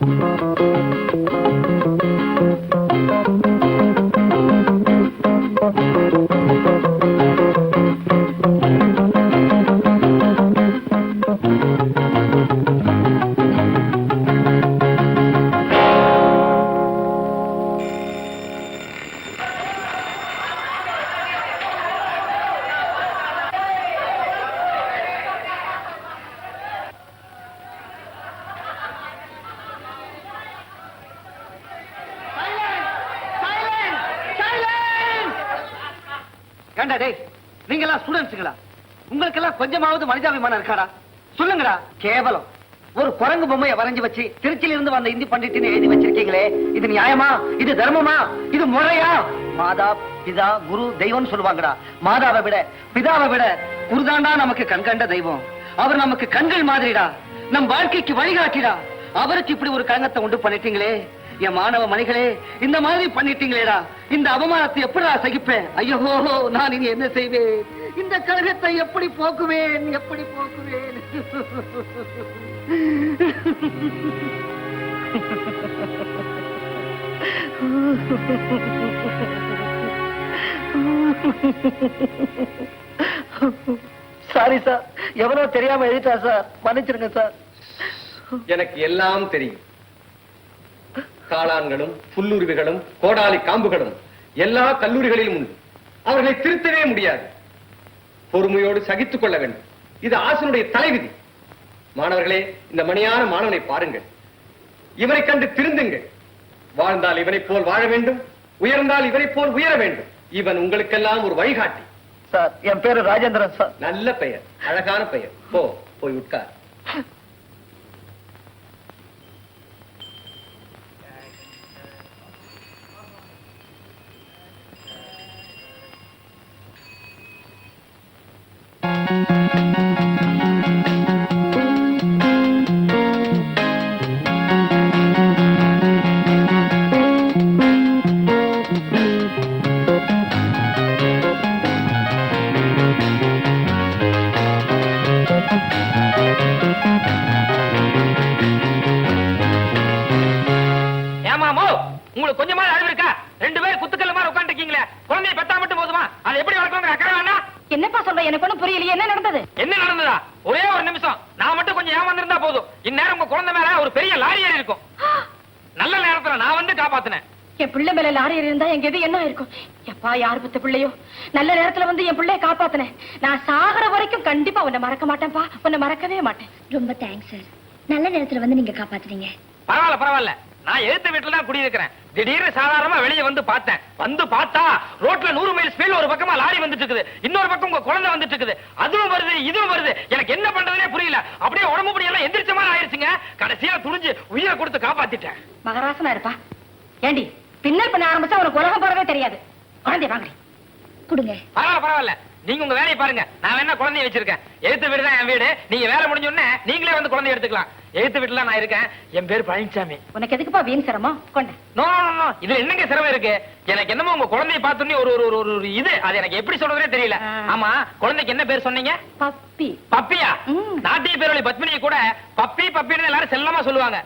Thank you. ஏண்டா டேய். நீங்க எல்லாம் ஸ்டூடெண்ட்ஸுங்களா உங்களுக்கு எல்லாம் கொஞ்சமாவது மனிதாபிமானம் இருக்காடா? சொல்லுங்கடா. கேவலம். ஒரு குரங்கு பொம்மையை வரைஞ்சு வச்சு திருச்சியில இருந்து வந்த இந்தி பண்டிட்னு எழுதி வச்சிருக்கீங்களே இது நியாயமா? இது தர்மமா? இது முறையா? மாதா பிதா குரு தெய்வம் சொல்லுவாங்கடா. மாதாவை விட பிதாவை விட குருதாண்டா நமக்கு கண்கண்ட தெய்வம். அவர் நமக்கு கண்கள் மாதிரிடா. நம் வாழ்க்கைக்கு வழிகாட்டிடா. அவருக்கு இப்படி ஒரு கழகத்தை உண்டு பண்ணிட்டீங்களே. என் மாணவ மணிகளே இந்த மாதிரி பண்ணிட்டீங்களேடா. இந்த அவமானத்தை எப்படிடா சகிப்பேன்? ஐயோ நான் இனி என்ன செய்வேன்? இந்த கழகத்தை எப்படி போக்குவேன்? எப்படி போக்குவேன்? சாரி சார் எவ்வளவு தெரியாம எழுதிட்டா சார் மன்னிச்சிருங்க சார் எனக்கு எல்லாம் தெரியும். காளான்களும் புல்லுருவிகளும் கோடாலி காம்புகளும் எல்லா கல்லூரிகளிலும் உண்டு. அவர்களை திருத்தவே முடியாது. பொறுமையோடு சகித்துக் கொள்ள வேண்டும். இது ஆசனுடைய தலைவிதி. மாணவர்களே இந்த மணியான மாணவனை பாருங்கள். இவனை கண்டு திருந்துங்கள். வாழ்ந்தால் இவனைப் போல் வாழ வேண்டும். உயர்ந்தால் இவனைப் போல் உயர வேண்டும். இவன் உங்களுக்கெல்லாம் ஒரு வழிகாட்டி. சார் என் பேரு ராஜேந்திரன் சார். நல்ல பெயர் அழகான பெயர். போ போய் உட்கார். ஒரு பெரிய லாரி ஏறி இருக்கும். நல்ல நேரத்துல நான் வந்து காப்பாத்தினேன். என் பிள்ளை மேல லாரி இருந்தா எங்க எது என்ன இருக்கும் எப்பா யார் பத்த பிள்ளையோ? நல்ல நேரத்துல வந்து என் பிள்ளைய காப்பாத்தினேன். நான் சாகர வரைக்கும் கண்டிப்பா உன்னை மறக்க மாட்டேன்ப்பா. உன்னை மறக்கவே மாட்டேன். ரொம்ப தேங்க்ஸ் சார் நல்ல நேரத்துல வந்து நீங்க காப்பாத்துறீங்க பரவாயில்ல பரவாயில்ல. நான் எழுத்து வீட்டுல தான் குடியிருக்கிறேன். திடீர்னு சாதாரணமா வெளியே வந்து பார்த்தேன். வந்து பார்த்தா ரோட்ல நூறு மைல் ஸ்பீட்ல ஒரு பக்கமா லாரி வந்துட்டு இருக்குது. இன்னொரு பக்கம் உங்க குழந்தை வந்துட்டு இருக்குது. அதுவும் வருது இதுவும் வருது. எனக்கு என்ன பண்றதுனே புரியல. அப்படியே உடம்பு முடியெல்லாம் எந்திரிச்ச மாதிரி ஆயிருச்சுங்க. கடைசியா துணிஞ்சு உயிரை கொடுத்து காப்பாத்திட்டேன். மகராசனா இருப்பா. ஏண்டி பின்னல் பண்ண ஆரம்பிச்சா உனக்கு உலகம் போறதே தெரியாது. குழந்தைய வாங்கடி கொடுங்க. பரவாயில்ல பரவாயில்ல. நீங்க உங்க வேலையை பாருங்க. நான் வேணா குழந்தைய வச்சிருக்கேன். எழுத்து வீடு தான் என் வீடு. நீங்க வேலை முடிஞ்ச உடனே நீங்களே வந்து குழந்தைய எடுத்துக்கலாம். எழுத்து வீட்டுல நான் இருக்கேன். என் பேர் பழனிசாமி உனக்கு எதுக்குப்பா வீண் சிரமம்? கொண்ட. நோ நோ, இதுல என்னங்க சிரமம் இருக்கு? எனக்கு என்னமோ உங்க குழந்தைய பார்த்தோன்னே ஒரு ஒரு ஒரு ஒரு இது. அது எனக்கு எப்படி சொல்றதுனே தெரியல. ஆமா குழந்தைக்கு என்ன பேர் சொன்னீங்க? பப்பி. பப்பியா. நாட்டிய பேரொழி பத்மினியை கூட பப்பி பப்பின்னு எல்லாரும் செல்லமா சொல்லுவாங்க.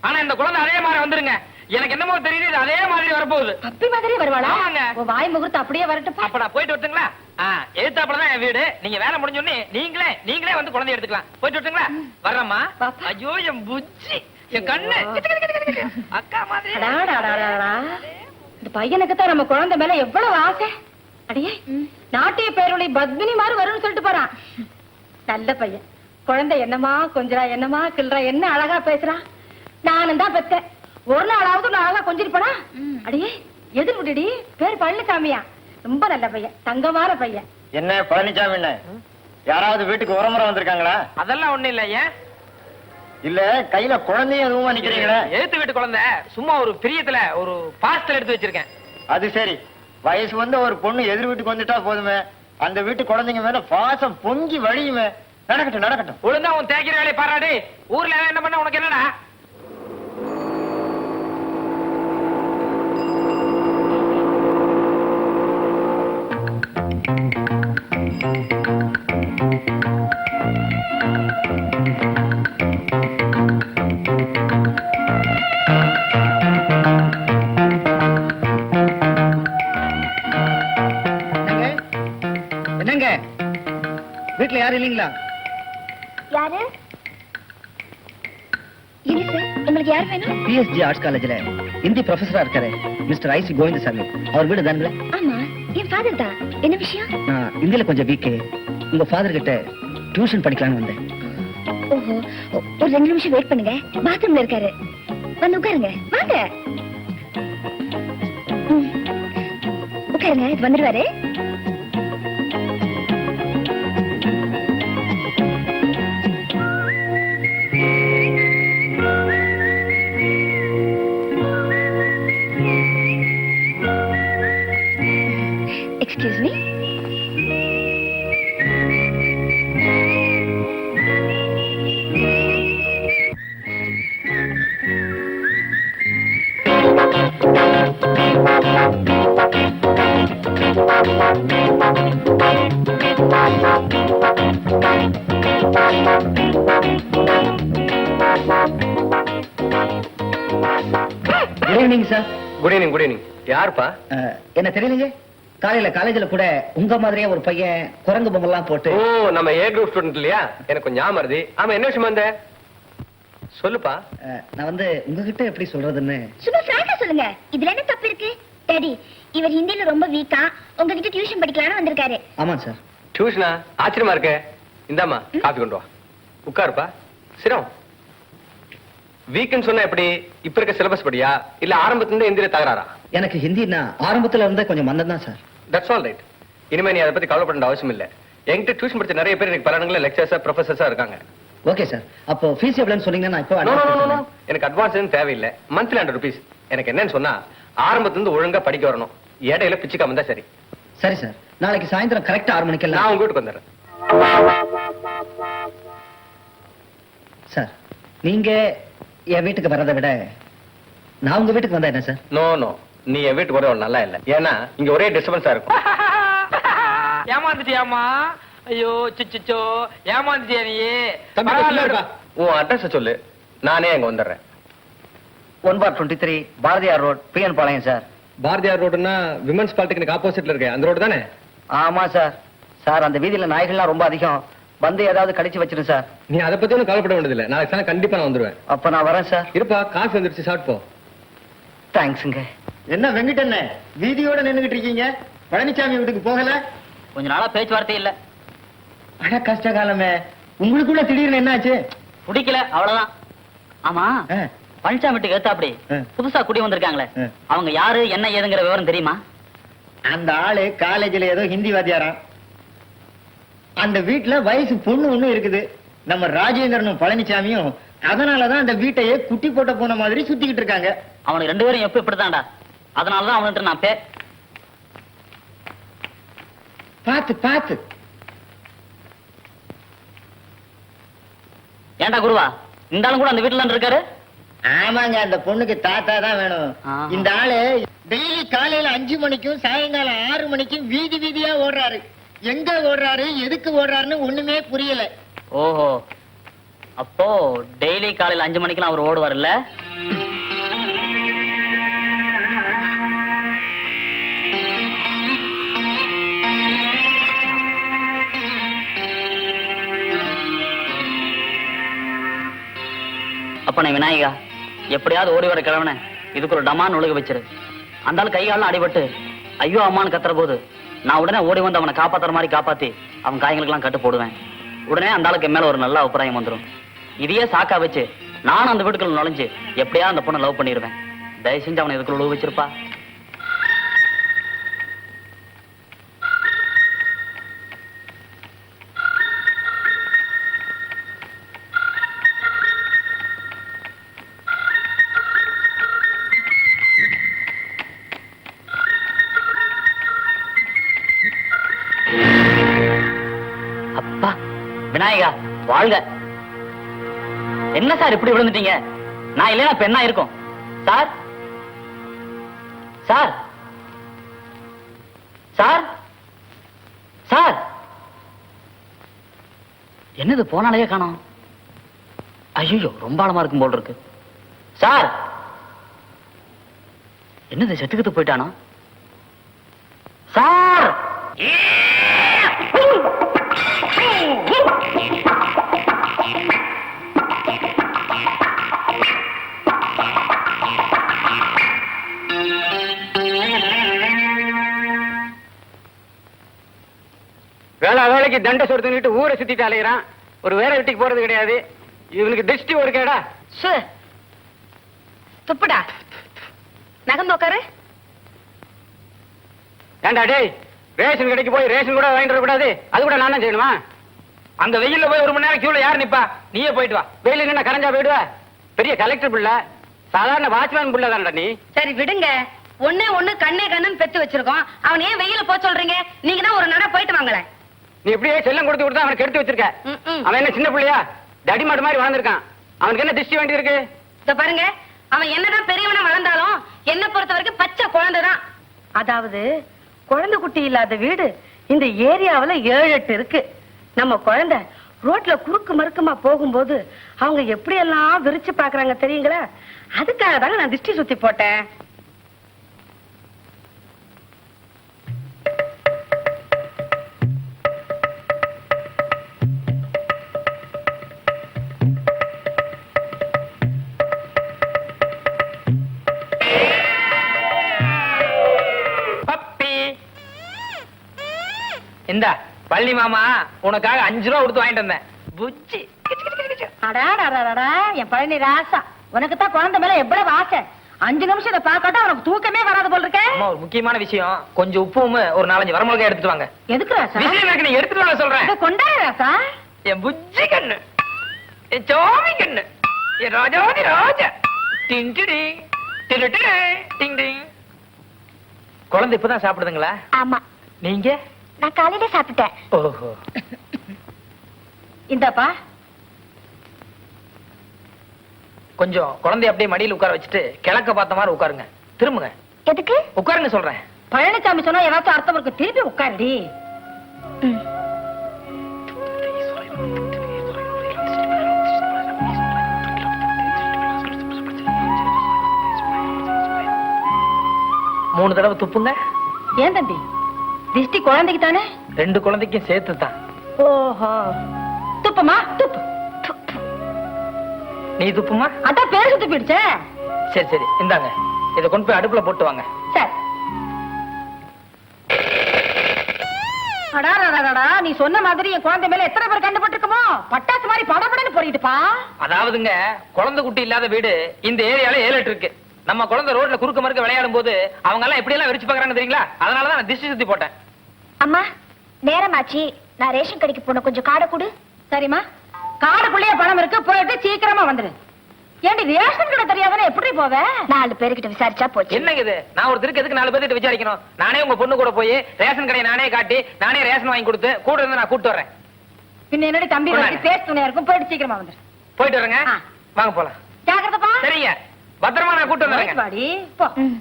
ஆனா இந்த குழந்தை அதே மாதிரி வந்துருங்க. எனக்கு என்னமோ தெரியுது அதே மாதிரி வரப்போகுது. பப்பி மாதிரி வருவாளா. உன் வாய் முகூர்த்தம் அப்படியே வரட்டுப்பா அப்ப நான் போயிட்டு வரட்டுங்களா? தான் என் வீடு. நீங்க வேலை முடிஞ்ச உடனே நீங்களே நீங்களே வந்து குழந்தை எடுத்துக்கலாம். போயிட்டு வரட்டுங்களா? வர்றேம்மா. பாப்பா. ஐயோ என் புச்சி என் கண்ணு. அக்கா மாதிரி. இந்த பையனுக்கு தான் நம்ம குழந்தை மேல எவ்வளவு ஆசை? அடியே நாட்டிய பேரொழி பத்மினி மாதிரி வரும்னு சொல்லிட்டு போறான். நல்ல பையன். குழந்தை என்னமா கொஞ்சரா என்னமா கிள்றா என்ன அழகா பேசுறான் நானும் தான் பெத்தேன். ஒரு நாளாவது நான் அழகா கொஞ்சிருப்பனா? அடியே எது முடிடி? பேர் பழனிசாமியா? ரொம்ப நல்ல பையன் தங்கமான பையன். என்ன பழனிசாமி என்ன? யாராவது வீட்டுக்கு உரமுறை வந்திருக்காங்களா? அதெல்லாம் ஒண்ணு இல்ல ஏன்? இல்ல கையில குழந்தையும் எதுவும் நிக்கிறீங்களே எழுத்து வீட்டு குழந்தை. சும்மா ஒரு பிரியத்துல ஒரு பாஸ்டல் எடுத்து வச்சிருக்கேன். அது சரி. வயசு வந்த ஒரு பொண்ணு எதிர் வீட்டுக்கு வந்துட்டா போதுமே. அந்த வீட்டு குழந்தைங்க மேல பாசம் பொங்கி வழியுமே. நடக்கட்டும் நடக்கட்டும். ஒழுங்கா உன் தேய்க்கிற வேலையை பாராடி ஊர்ல என்ன பண்ண உனக்கு என்னடா? யாரும் இல்லைங்களா? யாரு? இது சார். உங்களுக்கு யார் வேணும்? பிஎஸ்ஜி ஆர்ட்ஸ் காலேஜ்ல ஹிந்தி ப்ரொஃபஸரா இருக்காரு மிஸ்டர் ஐசி கோவிந்தசாமி அவர் வீடு தானே ஆமா என் ஃபாதர் தான். என்ன விஷயம்? நான் இந்தியில கொஞ்சம் வீக்கு உங்க ஃபாதர் கிட்ட டியூஷன் படிக்கலாம்னு வந்தேன். ஓஹோ ஒ- ஒரு ரெண்டு நிமிஷம் வெயிட் பண்ணுங்க. பாத்ரூம்ல இருக்காரு. வந்து உட்காருங்க. வாங்க. ம். உட்காருங்க இது வந்துருவாரு. Good evening sir good evening good evening யாருப்பா? என்ன தெரியலங்க காலையில காலேஜ்ல கூட உங்க மாதிரியே ஒரு பையன் குரங்கு பொம்மெல்லாம் போட்டு ஓ நம்ம ஏ குரூப் ஸ்டூடெண்ட் இல்லையா? எனக்கு கொஞ்சம் ஞாபகம் வருது. ஆமா என்ன விஷயமா வந்த சொல்லுப்பா. நான் வந்து உங்ககிட்ட எப்படி சொல்றதுன்னு? சும்மா ஃப்ராங்கா சொல்லுங்க. இதுல என்ன தப்பு இருக்கு? டாடி இவர் ஹிந்தில ரொம்ப வீக்கா உங்ககிட்ட டியூஷன் படிக்கலாம்னு வந்திருக்காரு. ஆமாம் சார் டியூஷனா ஆச்சரியமா இருக்க. இந்தாம்மா காஃபி கொண்டு வா. உட்காருப்பா. சிரம். வீக்கெண்ட் சொன்னா எப்படி? இப்ப இருக்க சிலபஸ் படியா? இல்ல ஆரம்பத்துல இருந்து இந்தியில தகராறா? எனக்கு ஹிந்தின்னா ஆரம்பத்துல இருந்தே கொஞ்சம் மந்தம் தான் சார் தட்ஸ் ஆல் ரைட் இனிமே நீ அதை பத்தி கவலைப்பட வேண்டிய அவசியம் இல்ல. என்கிட்ட டியூஷன் படிச்ச நிறைய பேர் எனக்கு பல இடங்களில் லெக்சர்ஸா ப்ரொஃபசர்ஸா இருக்காங்க. ஓகே சார் அப்போ ஃபீஸ் எவ்வளோன்னு சொன்னீங்கன்னா நான் இப்போ. எனக்கு அட்வான்ஸ் தேவையில்லை. மந்த்லி ஹண்ட்ரட் ருபீஸ் எனக்கு என்னன்னு சொன்னா ஆரம்பத்துல இருந்து ஒழுங்கா படிக்க வரணும். இடையில பிச்சுக்காம தான் சரி. சரி சார் நாளைக்கு சாயந்தரம் கரெக்டா ஆறு நான் மணிக்கெல்லாம் உங்க வீட்டுக்கு வந்துடுறேன். சார் நீங்க என் வீட்டுக்கு வர்றதை விட நான் உங்க வீட்டுக்கு வந்தா என்ன சார் நோ நோ நீ என் வீட்டுக்கு வர நல்லா இல்ல. ஏன்னா இங்க ஒரே டிஸ்டர்பன்ஸா இருக்கும். ஏமாந்துட்டியாமா ஐயோ சிச்சோ ஏமாந்துட்டியா நீ. உன் அட்ரஸ் சொல்லு. நானே அங்க வந்துடுறேன். One four twenty three Bharathiar road PN Palayam sir. Bharathiar ரோடுனா women's polytechnic ஆப்போசிட்ல இருக்கேன் அந்த ரோடு தானே? ஆமா சார். சார் அந்த வீதியில நாய்கள்லாம் ரொம்ப அதிகம். வந்து ஏதாவது கடிச்சு வச்சிடும் சார். நீ அதை பத்தி ஒன்றும் கவலைப்பட வேண்டியதில்லை. நாளைக்கு சாயங்காலம் கண்டிப்பா நான் வந்துருவேன். அப்ப நான் வரேன் சார். இருப்பா காஃபி வந்துருச்சு சாப்பிட்டு போ. தேங்க்ஸுங்க என்ன வெங்கடண்ண வீதியோட நின்னுகிட்டு இருக்கீங்க? பழனிசாமி வீட்டுக்கு போகல? கொஞ்ச நாளா பேச்சுவார்த்தை இல்ல. அட கஷ்ட காலமே. உங்களுக்குள்ள திடீர்னு என்னாச்சு? பிடிக்கல அவ்வளவுதான். ஆமா பழனிசாமி வீட்டுக்கு ஏத்தாப்படி. புதுசா குடி வந்திருக்காங்களே. அவங்க யாரு என்ன ஏதுங்கிற விவரம் தெரியுமா? அந்த ஆளு காலேஜ்ல ஏதோ ஹிந்தி வாத்தியாராம். அந்த வீட்டுல வயசு பொண்ணு ஒண்ணு இருக்குது. நம்ம ராஜேந்திரனும் பழனிசாமியும் அதனாலதான் அந்த வீட்டையே குட்டி போட்ட போன மாதிரி சுத்திக்கிட்டு இருக்காங்க. அவனுக்கு ரெண்டு பேரும் எப்ப இப்படிதான்டா அதனாலதான் அவன்கிட்ட நான் பே பாத்து பாத்து. ஏன்டா குருவா? இந்த ஆளும் கூட அந்த வீட்டுல இருக்காரு? ஆமாங்க அந்த பொண்ணுக்கு தாத்தா தான் வேணும். இந்த ஆளு டெய்லி காலையில அஞ்சு மணிக்கும் சாயங்காலம் ஆறு மணிக்கும் வீதி வீதியா ஓடுறாரு. எங்க ஓடுறாரு எதுக்கு ஓடுறாருன்னு ஒண்ணுமே புரியல. ஓஹோ. அப்போ டெய்லி காலையில அஞ்சு மணிக்கெல்லாம் அவர் ஓடுவார்ல பண்ண விநாயகா. எப்படியாவது ஓடி வர கிழவன இதுக்கு ஒரு டமான் ஒழுக வச்சிரு. அந்த ஆள் அடிபட்டு ஐயோ அம்மான்னு கத்துற போது நான் உடனே ஓடி வந்து அவனை காப்பாத்துற மாதிரி காப்பாத்தி அவன் காயங்களுக்கெல்லாம் கட்டு போடுவேன். உடனே அந்த ஆளுக்கு மேல ஒரு நல்ல அபிப்பிராயம் வந்துடும் இதையே சாக்கா வச்சு நானும் அந்த வீட்டுக்குள்ள நுழைஞ்சு எப்படியா அந்த பொண்ணை லவ் பண்ணிடுவேன் தயவு செஞ்சு அவனை இதுக்குள்ள உழுவு வச்சிருப்பா. சொல்லுங்க. என்ன சார் இப்படி விழுந்துட்டீங்க? நான் இல்லைன்னா பெண்ணா இருக்கும். சார்? சார்? சார்? சார்? என்னது போனாலே காணோம். ஐயோ ரொம்ப ஆழமா இருக்கும் போல் இருக்கு. சார்? என்னது செத்துக்கிட்டு போயிட்டானா? சார்! வேலை வேலைக்கு தண்டை சொடுத்துக்கிட்டு ஊரை சுத்திட்டு அலையிறான். ஒரு வேற வீட்டுக்கு போறது கிடையாது. இவனுக்கு திருஷ்டி ஒரு கேடா. துப்புடா. நகர்ந்து உட்காரு ஏண்டா டேய் ரேஷன் கடைக்கு போய் ரேஷன் கூட வாங்கிட்டு கூடாது. அது கூட நான் செய்யணுமா? அந்த வெயில்ல போய் ஒரு மணி நேரம் கியூல யார் நிப்பா? நீயே போயிட்டு வா. வெயில் என்ன கரைஞ்சா போயிடுவ. பெரிய கலெக்டர் பிள்ளை. சாதாரண வாட்ச்மேன் பிள்ளை தானடா நீ. சரி விடுங்க. ஒண்ணே ஒண்ணு கண்ணே கண்ணுன்னு பெத்து வச்சிருக்கோம். அவன் ஏன் வெயில போக சொல்றீங்க? நீங்க தான் ஒரு நட போயிட்டு வாங்களேன். நீ இப்படியே செல்லம் கொடுத்து கொடுத்து அவனுக்கு எடுத்து வச்சிருக்க. அவன் என்ன சின்ன பிள்ளையா? தடி மாடு மாதிரி வளர்ந்துருக்கான். அவனுக்கு என்ன திருஷ்டி வேண்டி இருக்கு? இத பாருங்க அவன் என்னதான் பெரியவனா வளர்ந்தாலும் என்ன பொறுத்த வரைக்கும் பச்சை குழந்தைதான். அதாவது குழந்தை குட்டி இல்லாத வீடு இந்த ஏரியாவுல ஏழு எட்டு இருக்கு. நம்ம குழந்தை ரோட்ல குறுக்கு மறுக்குமா போகும்போது அவங்க எப்படி எல்லாம் விரிச்சு பாக்குறாங்க தெரியுங்களா? அதுக்காக தாங்க நான் திருஷ்டி சுத்தி போட்டேன். இந்த பள்ளி மாமா உனக்காக அஞ்சு ரூபா கொடுத்து வாங்கிட்டு வந்தேன். புச்சி. என் பழனி ராசா. உனக்கு தான் குழந்தை மேல எவ்வளவு ஆசை? அஞ்சு நிமிஷம் இதை பார்க்காட்டா உனக்கு தூக்கமே வராது போல் இருக்க ஒரு முக்கியமான விஷயம். கொஞ்சம் உப்பும் ஒரு நாலஞ்சு வரமிளகாய் எடுத்துட்டு வாங்க. எதுக்கு ராசா? நீ எடுத்துட்டு வாங்க சொல்றேன். கொண்டாடு ராசா. என் புஜ்ஜி கண்ணு. என் சோமி கண்ணு. என் ராஜாதி ராஜா. டிங் டிடு, டிங் டிங். குழந்தை இப்பதான் சாப்பிடுதுங்களா? ஆமா. நீங்க? நான் காலையில சாப்பிட்டேன் ஓஹோ. இந்தாப்பா. கொஞ்சம் குழந்தைய அப்படியே மடியில உட்கார வச்சுட்டு கிழக்க பார்த்த மாதிரி உட்காருங்க. திரும்புங்க. எதுக்கு? உட்காருங்க சொல்றேன். பழனிசாமி சொன்னா ஏதாச்சும் அர்த்தம் இருக்கு. திருப்பி உட்காருடி. மூணு தடவை துப்புங்க. ஏன் தம்பி? திஷ்டி குழந்தைக்கு தானே? ரெண்டு குழந்தைக்கும் சேர்த்து தான் ஓஹோ. துப்புமா? துப்பு. நீ துப்புமா? அதான் பேரு சுத்தி போயிடுச்சே. சரி சரி. இந்தாங்க. இதை கொண்டு போய் அடுப்புல போட்டு வாங்க. சரி. அடாடாடாடா நீ சொன்ன மாதிரி என் குழந்தை மேல எத்தனை பேர் கண்டுபட்டுருக்குமோ? பட்டாசு மாதிரி படபடன்னு போறிட்டுப்பா அதாவதுங்க குழந்தை குட்டி இல்லாத வீடு இந்த ஏரியால ஏழு இருக்கு. நம்ம குழந்தை ரோட்ல குறுக்க மறுக்க விளையாடும் போது அவங்க எல்லாம் எப்படி எல்லாம் விரிச்சு பாக்குறாங்க தெரியுங்களா? அதனாலதான் நான் திஷ்டி சுத்தி போட்டேன். அம்மா நேரமாச்சு. நான் ரேஷன் கடைக்கு போன கொஞ்சம் காடை கொடு. சரிம்மா? காடுக்குள்ளேயே பணம் இருக்கு போயிட்டு சீக்கிரமா வந்துரு. ஏண்டி ரேஷன் கடை தெரியாதானே எப்படி போவ? நாலு பேர்கிட்ட விசாரிச்சா போச்சு. என்னங்க இது? நான் ஒரு திருக்கு எதுக்கு நாலு பேர்கிட்ட விசாரிக்கணும்? நானே உங்க பொண்ணு கூட போய் ரேஷன் கடையை நானே காட்டி நானே ரேஷன் வாங்கி கொடுத்து கூட இருந்து நான் கூட்டு வரேன் பின்ன என்னடி தம்பி பேச துணையா இருக்கும் போயிட்டு சீக்கிரமா வந்துரு. போயிட்டு வரேங்க. வாங்க போலாம். ஜாக்கிரதப்பா. சரிங்க. பத்திரமா நான் கூட்டு ம்.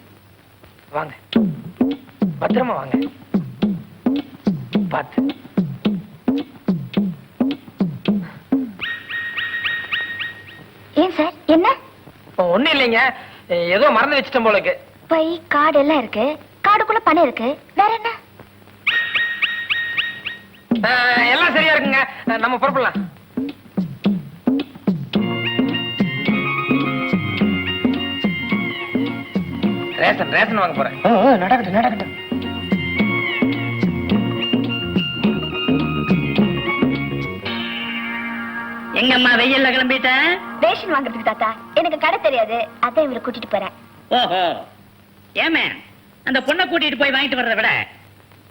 வாங்க. பத்திரமா வாங்க. பார்த்து ஏன் சார்? என்ன? ஒண்ணும் இல்லைங்க. ஏதோ மறந்து வச்சிட்டேன் போலக்கு. பை கார்டு எல்லாம் இருக்கு. கார்டுக்குள்ள பணம் இருக்கு. வேற என்ன? எல்லாம் சரியா இருக்குங்க. நம்ம புறப்படலாம். ரேஷன் ரேஷன் வாங்க போறேன். நடக்கட்டும் நடக்கட்டும். எங்கம்மா வெயில்ல கிளம்பிட்ட? ரேஷன் வாங்குறதுக்கு தாத்தா எனக்கு கடை தெரியாது. அதான் இவரை கூட்டிட்டு போறேன். ஓஹோ. ஏமே அந்த பொண்ணை கூட்டிட்டு போய் வாங்கிட்டு வர்றதை விட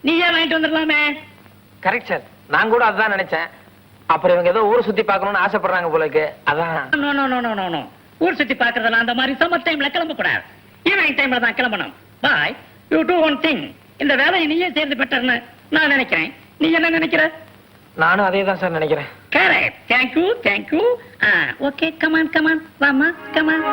நீயே வாங்கிட்டு வந்துடலாமே? கரெக்ட் சார் நான் கூட அதான் நினைச்சேன். அப்புறம் இவங்க ஏதோ ஊர் சுத்தி பார்க்கணும்னு ஆசைப்படுறாங்க போலக்கு அதான். No no no no no no ஊர் சுத்தி பாக்குறதெல்லாம் அந்த மாதிரி சம்மர் டைம்ல கிளம்ப கூடாது ஈவினிங் டைம்ல தான் கிளம்பணும். Bye you do one thing இந்த வேலையை நீயே சேர்ந்து பெற்றர்னு நான் நினைக்கிறேன். நீ என்ன நினைக்கிற? நானும் அதே தான் சார் நினைக்கிறேன். Correct thank you thank you okay come on come on வாமா கமான்